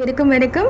இருக்கும் வணக்கம்.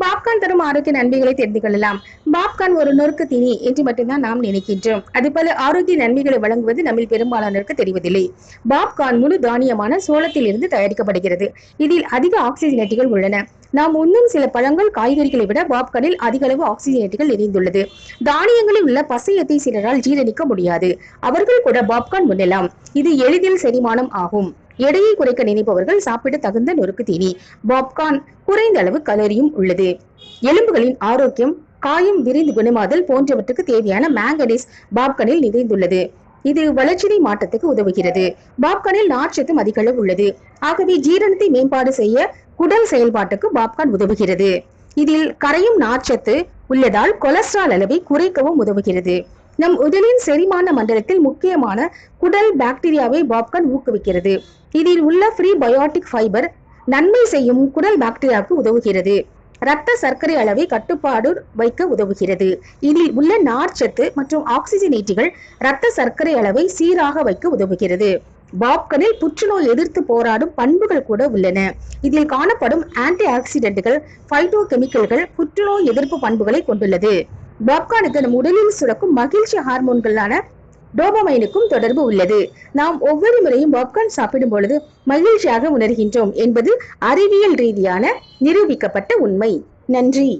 பாப்கார்ன் தரும் ஆரோக்கிய நன்மைகளை தெரிந்து கொள்ளலாம். பாப்கார்ன் ஒரு நொறுக்கு தீனி என்று மட்டும்தான் நாம் நினைக்கின்றோம். அது பல ஆரோக்கிய நன்மைகளை வழங்குவது நம்மில் பெரும்பாலானோருக்கு தெரிவதில்லை. பாப்கான் முழு தானியமான சோளத்தில் இருந்து தயாரிக்கப்படுகிறது. இதில் அதிக ஆக்சிஜனேட்டுகள் உள்ளன. நாம் உண்ணும் சில பழங்கள் காய்கறிகளை விட பாப்கார்னில் அதிக அளவு ஆக்சிஜனேட்டுகள் நிறைந்துள்ளது. தானியங்களில் உள்ள பசையத்தை சிலரால் ஜீரணிக்க முடியாது. அவர்கள் கூட பாப்கார்ன் உண்ணலாம். இது எளிதில் செரிமானம் ஆகும். எடையை குறைக்க நினைப்பவர்கள் சாப்பிட தகுந்த நொறுக்கு தீனி. பாப்கார்ன் குறைந்த அளவு கலோரியும் உள்ளது. எலும்புகளின் ஆரோக்கியம் காயம் விரிந்து குணமாதல் போன்றவற்றுக்கு தேவையான மேங்கனீஸ் பாப்கார்னில் நிறைந்துள்ளது. இது வளர்ச்சிதை மாற்றத்துக்கு உதவுகிறது. பாப்கார்னில் நார்ச்சத்தும் அதிக அளவு உள்ளது. ஆகவே ஜீரணத்தை மேம்பாடு செய்ய குடல் செயல்பாட்டுக்கு பாப்கார்ன் உதவுகிறது. இதில் கரையும் நார்ச்சத்து உள்ளதால் கொலஸ்ட்ரால் அளவை குறைக்கவும் உதவுகிறது. நம் உடலின் செரிமான மண்டலத்தில் முக்கியமான குடல் பாக்டீரியாவை பாப்கார்ன் ஊக்குவிக்கிறது. இதில் உள்ள ஃப்ரீ பயோட்டிக் ஃபைபர் நன்மை செய்யும் குடல் பாக்டீரியாவுக்கு உதவுகிறது. இரத்த சர்க்கரை அளவை கட்டுப்பாடு வைக்க உதவுகிறது. இதில் உள்ள நார்ச்சத்து மற்றும் ஆக்சிஜனேட்டிகள் இரத்த சர்க்கரை அளவை சீராக வைக்க உதவுகிறது. பாப்கனில் புற்றுநோய் எதிர்த்து போராடும் பண்புகள் கூட உள்ளன. இதில் காணப்படும் ஆன்டி ஆக்சிடென்ட்கள் பைட்டோ கெமிக்கல்கள் புற்றுநோய் எதிர்ப்பு பண்புகளை கொண்டுள்ளது. பாப்கானுக்கு நம் உடலில் சுரக்கும் மகிழ்ச்சி ஹார்மோன்களான டோபமைனுக்கும் தொடர்பு உள்ளது. நாம் ஒவ்வொரு முறையும் பாப்கார்ன் சாப்பிடும் பொழுது மகிழ்ச்சியாக உணர்கின்றோம் என்பது அறிவியல் ரீதியான நிரூபிக்கப்பட்ட உண்மை. நன்றி.